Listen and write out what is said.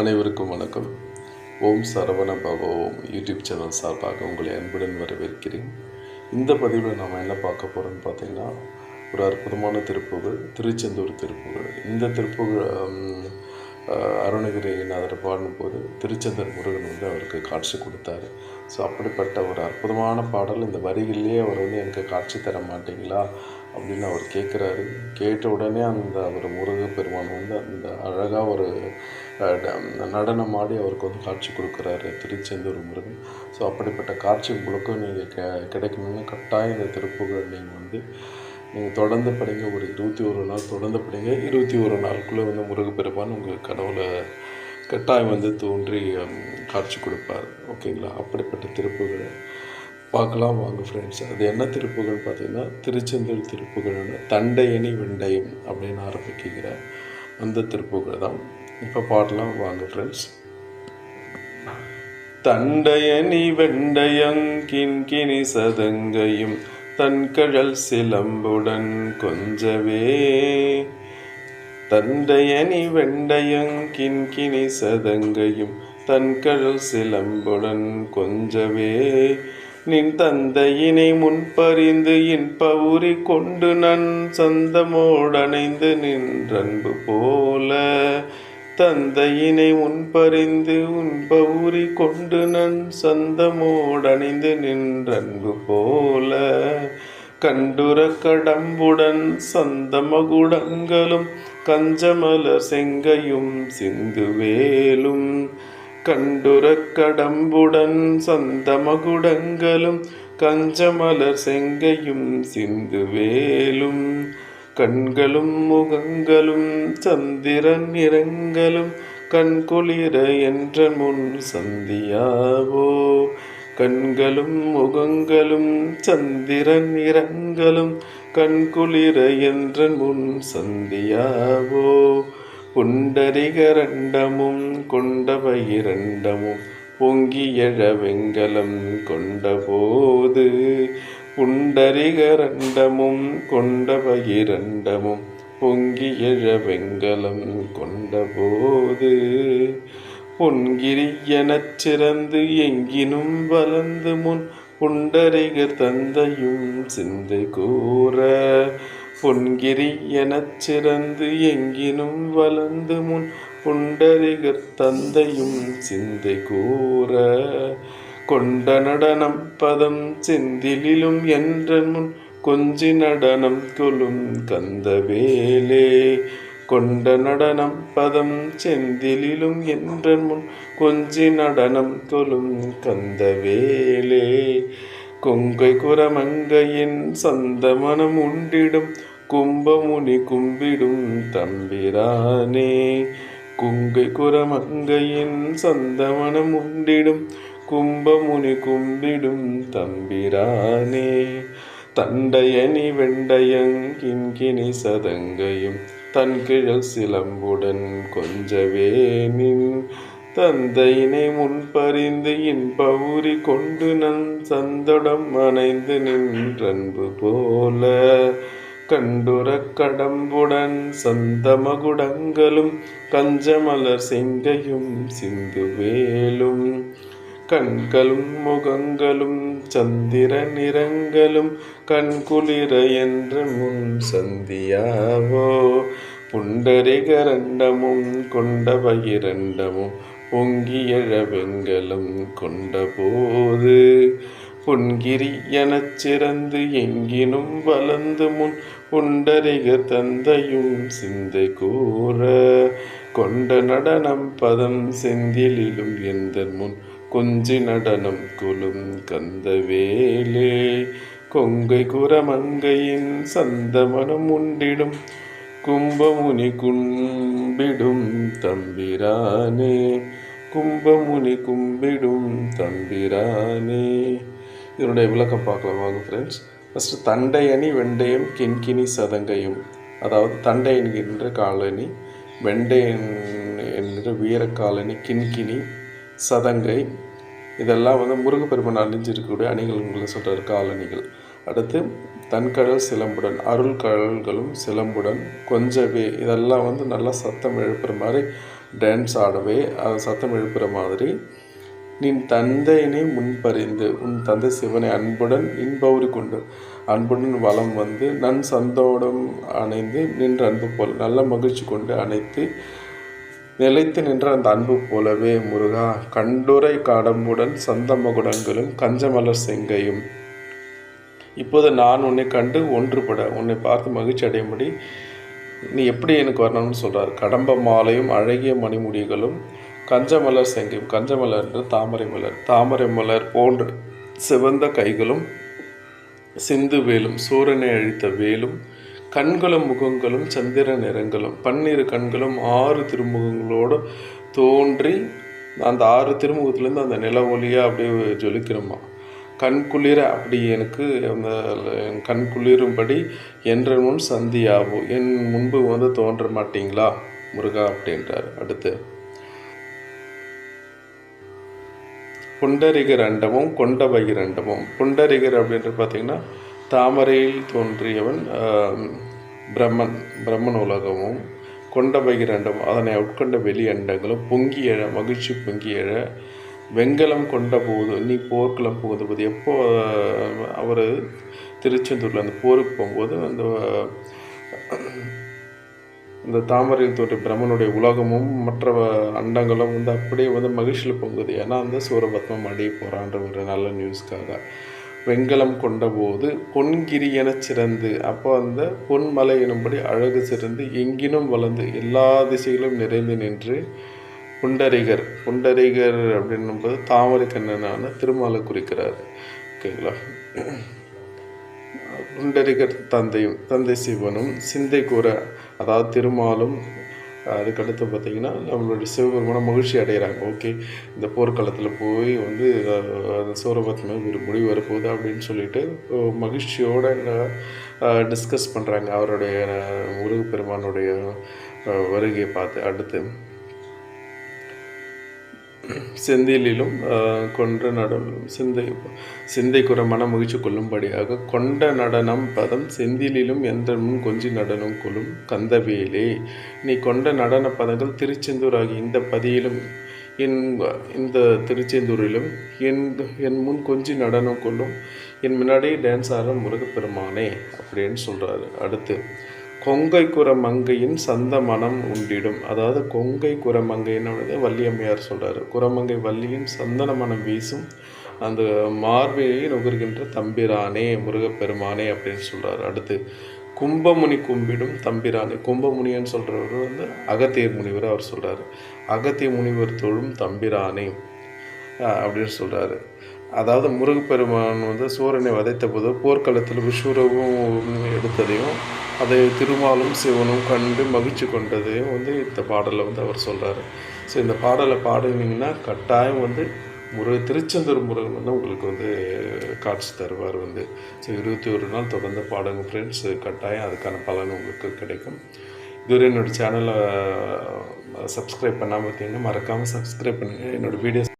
அனைவருக்கும் வணக்கம். ஓம் சரவண பவ ஓம் யூடியூப் சேனல் சார்பாக உங்களை அன்புடன் வரவேற்கிறேன். இந்த பதிவில் நாம் என்ன பார்க்க போகிறோம்னு பார்த்தீங்கன்னா ஒரு அற்புதமான திருப்புகழ் திருச்செந்தூர் திருப்புகழ் இந்த திருப்புகழ் அருணகிரிநாதர் பாடும்போது திருச்செந்தூர் முருகன் வந்து அவருக்கு காட்சி கொடுத்தார். ஸோ அப்படிப்பட்ட ஒரு அற்புதமான பாடல் இந்த வரிகளிலேயே அவர் வந்து எனக்கு காட்சி தர மாட்டீங்களா அப்படின்னு அவர் கேட்குறாரு. கேட்ட உடனே அந்த அவர் முருக பெருமான் வந்து அந்த அழகாக ஒரு Um, நடனமாடி நடனம் ஆடி அவருக்கு வந்து காட்சி கொடுக்குறாரு. திருச்செந்தூர் முருகன். ஸோ அப்படிப்பட்ட காட்சி உங்களுக்கும் நீங்கள் கெ கிடைக்கணும்னு கட்டாயம் இந்த திருப்புகழ் நீங்கள் வந்து நீங்கள் தொடர்ந்து படிங்க. ஒரு இருபத்தி ஒரு நாள் தொடர்ந்து படிங்க. இருபத்தி ஒரு நாளுக்குள்ளே வந்து முருகப்பெருமான் உங்கள் கடவுளை கட்டாயம் வந்து தோன்றி um, காட்சி கொடுப்பார். ஓகேங்களா அப்படிப்பட்ட திருப்புகள் பார்க்கலாம் வாங்க ஃப்ரெண்ட்ஸ் அது என்ன திருப்புகள்னு பார்த்திங்கன்னா திருச்செந்தூர் திருப்புகள் தண்டையணி வெண்டயம் அப்படின்னு ஆரம்பிக்கிற அந்த திருப்புகள் தான். இப்போ பாடலாம் வாங்க ஃப்ரெண்ட்ஸ் தண்டயனி வெண்டயங்கின்கினி சதங்கையும் தன்கழல் சிலம்புடன் கொஞ்சவே. தண்டயனி வெண்டயங்கின்கினி சதங்கையும் தன்கழல் சிலம்புடன் கொஞ்சவே. நின் தந்தையினை முன்பறிந்து இன்ப உரி கொண்டு நன் சந்தமோடணைந்து நின்றன்பு போல. தந்தையினை உன்பறிந்து உன்ப உரி கொண்டு நன் சந்தமோடணிந்து நின்றன்பு போல கண்டுர கடம்புடன் சந்தமகுடங்களும் கஞ்சமலர் செங்கையும் சிந்துவேலும் கண்டுர கடம்புடன் சந்தமகுடங்களும் கஞ்சமலர் செங்கையும் சிந்துவேலும் கண்களும் முகங்களும் சந்திரன் நிறங்களும் கண்குளிர என்ற முன் சந்தியாவோ. கண்களும் முகங்களும் சந்திரன் நிறங்களும் கண்குளிர என்ற முன் சந்தியாவோ. புண்டரிகரண்டமும் கொண்டவை இரண்டமும் பொங்கி வெங்கலம் கொண்டபோது புண்டரிகரண்டமும் கொண்டபகிரண்டமும் பொங்கி எழ வெங்கலம் கொண்டபோது பொன்கிரியனச் சிறந்து எங்கினும் வளர்ந்து முன் புண்டரிகர் தந்தையும் சிந்தை கூற. பொன்கிரி எனச் சிறந்து எங்கினும் வளர்ந்து முன் புண்டரிகர் தந்தையும் சிந்தை கூற. கொண்ட நடனம் பதம் செந்திலும் என்ற முன் கொஞ்சி நடனம் கொலும் கந்தவேலே. கொண்ட நடனம் பதம் செந்திலும் என்ற முன் கொஞ்சி நடனம் கொலும் கந்தவேலே. கொங்கை குரமங்கையின் சந்தமனம் உண்டிடும் கும்பமுனி கும்பிடும் தம்பிரானே. குங்கை குரமங்கையின் சந்தமனம் உண்டிடும் கும்பமுனி கும்பிடும் தம்பிரானே தண்டையணி வெண்டயங்கின்கினி சதங்கையும் தன் கிழல் சிலம்புடன் கொஞ்சவே நின். தந்தையினை முன்பறிந்து இன்ப உரி கொண்டு நன் சந்தடம் அணைந்து நின்றன்பு போல கண்டுர கடம்புடன் சந்தமகுடங்களும் கஞ்சமலர் செங்கையும் சிந்துவேலும். கண்களும் முகங்களும் சந்திர நிறங்களும் கண்குளிர என்ற முன் சந்தியாவோ? புண்டரிகரண்டமும் கொண்ட பகிரண்டமும் பொங்கி எழ வெங்கலம் கொண்டபோது பொன்கிரி எனச் சிறந்து எங்கினும் வளர்ந்து முன் உண்டரிக தந்தையும் சிந்தை கூற கொண்ட நடனம் பதம் செந்திலிலும் எந்த முன் கொஞ்சி நடனம் குலும் கந்தவேலே. கொங்கை குரமங்கையின் சந்தமனம் உண்டிடும். கும்பமுனி கும்பிடும் தம்பிரானே. கும்பமுனி கும்பிடும் தம்பிரானே. இதனுடைய விளக்கம் பார்க்கலாம் வாங்க ஃப்ரெண்ட்ஸ் ஃபஸ்ட்டு தண்டையணி வெண்டயம் கிண்கிணி சதங்கையும். அதாவது தண்டை என்கின்ற காலனி வெண்டை என்கிற வீரக்காலனி காலனி கிண்கிணி சதங்கை. இதெல்லாம் வந்து முருகப்பெருமான் அணிஞ்சிருக்கக்கூடிய அணிகள் சொல்கிறார் காலணிகள் அடுத்து தன்கடல் சிலம்புடன் அருள் கடல்களும் சிலம்புடன் கொஞ்சவே. இதெல்லாம் வந்து நல்லா சத்தம் எழுப்புற மாதிரி டான்ஸ் ஆடவே அது சத்தம் எழுப்புற மாதிரி. நின் தந்தையினை முன்பறிந்து உன் தந்தை சிவனை அன்புடன் இன்பவுரி கொண்டு அன்புடன் வளம் வந்து நன் சந்தோடம் அணைந்து நின்ற அன்பு போல் நல்ல மகிழ்ச்சி கொண்டு அணைத்து நிலைத்து நின்ற அந்த அன்பு போலவே முருகா கண்டுரை கடம்புடன் சந்தமகுடங்களும் கஞ்சமலர் செங்கையும். இப்போது நான் உன்னை கண்டு ஒன்றுபட உன்னை பார்த்து மகிழ்ச்சி அடையும்படி நீ எப்படி எனக்கு வரணும்னு சொல்கிறார் கடம்ப மாலையும் அழகிய மணிமுடிகளும் கஞ்சமலர் செங்கையும் கஞ்சமலர் என்று தாமரை மலர் தாமரை மலர் போன்ற சிவந்த கைகளும் சிந்து வேலும் சூரனை அழித்த வேலும் கண்களும் முகங்களும் சந்திர நிறங்களும். பன்னிரு கண்களும் ஆறு திருமுகங்களோடு தோன்றி அந்த ஆறு திருமுகத்துலேருந்து அந்த நில ஒளியாக அப்படியே ஜொலிக்கிறோமா? கண் குளிர அப்படி எனக்கு அந்த கண் குளிரும்படி என்ற முன் சந்தியாவோ என் முன்பு வந்து தோன்ற மாட்டீங்களா? முருகா அப்படின்றார். அடுத்து புண்டரிகர் அண்டமும் கொண்டபகிர் அண்டமும். புண்டரிகர் அப்படின்ட்டு பார்த்தீங்கன்னா தாமரையில் தோன்றியவன் பிரம்மன் பிரம்மன் உலகமும் கொண்ட பகிரண்டம் அதனை உட்கொண்ட வெளி அண்டங்களும் பொங்கி எழ மகிழ்ச்சி பொங்கி எழ வெங்கலம் கொண்ட போது நீ போர்க்களம் போகுது போது எப்போ அவர் திருச்செந்தூரில் அந்த போருக்கு போகும்போது அந்த இந்த தாமரையில் தோன்றிய பிரம்மனுடைய உலகமும் மற்ற அண்டங்களும் வந்து அப்படியே வந்து மகிழ்ச்சியில் பொங்குது. ஏன்னா அந்த சூரபத்மம் அடைய போகிறான்ற ஒரு நல்ல நியூஸ்க்காக வெண்கலம் கொண்டபோது பொன்கிரி எனச் சிறந்து அப்போ அந்த பொன்மலை எனும்படி அழகு சிறந்து எங்கினும் வளர்ந்து எல்லா திசையிலும் நிறைந்து நின்று புண்டரிகர். புண்டரிகர் அப்படின்னும்போது தாமரை கண்ணனான திருமாலை குறிக்கிறார். ஓகேங்களா? புண்டரிகர் தந்தையும் தந்தை சிவனும் சிந்தை கூற அதாவது திருமாலும் அதுக்கடுத்து பார்த்தீங்கன்னா நம்மளுடைய சிவபெருமான மகிழ்ச்சி அடைகிறாங்க. ஓகே இந்த போர்க்களத்தில் போய் வந்து அந்த சூரபத்மன் ஒரு முடிவு வரப்போகுது அப்படின்னு சொல்லிட்டு மகிழ்ச்சியோடு டிஸ்கஸ் பண்ணுறாங்க அவருடைய முருகப்பெருமானுடைய வருகையை பார்த்து அடுத்து. செந்திலும் கொன்ற நடனம் சிந்தை சிந்தைக்குற மன மகிழ்ச்சி கொள்ளும்படியாக கொண்ட நடனம் பதம் செந்திலும் எந்த முன் கொஞ்சி நடனம் கொள்ளும் கந்தவேலே. நீ கொண்ட நடன பதங்கள் திருச்செந்தூர் ஆகிய இந்த பதியிலும் என் இந்த திருச்செந்தூரிலும் என் என் முன் கொஞ்சி நடனம் கொள்ளும் என் முன்னாடி டான்ஸ் ஆடுற முருகப்பெருமானே அப்படின்னு சொல்கிறாரு அடுத்து கொங்கை குரமங்கையின் சந்த மனம் உண்டிடும். அதாவது கொங்கை குரமங்கைன்னு வள்ளியம்மையார் சொல்கிறார் குரமங்கை வள்ளியின் சந்தன மனம் வீசும் அந்த மார்பையை நுகர்கின்ற தம்பிரானே முருகப்பெருமானே அப்படின்னு சொல்கிறார் அடுத்து கும்பமுனி கும்பிடும் தம்பிரானே. கும்பமுனின்னு சொல்கிறவர் வந்து அகத்தியர் முனிவர் அவர் சொல்கிறாரு அகத்திய முனிவர் தொழும் தம்பிரானே அப்படின்னு சொல்கிறாரு அதாவது முருகப்பெருமான் வந்து சூரனை வதைத்த போது போர்க்களத்தில் விஸ்வரவும் எடுத்ததையும் அதை திருமாலும் சிவனும் கண்டு மகிழ்ச்சி கொண்டதையும் வந்து இந்த பாடலில் வந்து அவர் சொல்கிறாரு ஸோ இந்த பாடலை பாடுனீங்கன்னா கட்டாயம் வந்து முருக திருச்செந்தூர் முருகன் வந்து உங்களுக்கு வந்து காட்சி தருவார் வந்து. ஸோ இருபத்தி ஒரு நாள் தொடர்ந்து பாடுங்க ஃப்ரெண்ட்ஸ் கட்டாயம் அதுக்கான பலன் உங்களுக்கு கிடைக்கும். இதுவரை என்னோடய சேனலை சப்ஸ்கிரைப் பண்ணாமல் பார்த்தீங்கன்னா மறக்காமல் சப்ஸ்கிரைப் பண்ணுங்கள் என்னோடய வீடியோஸ்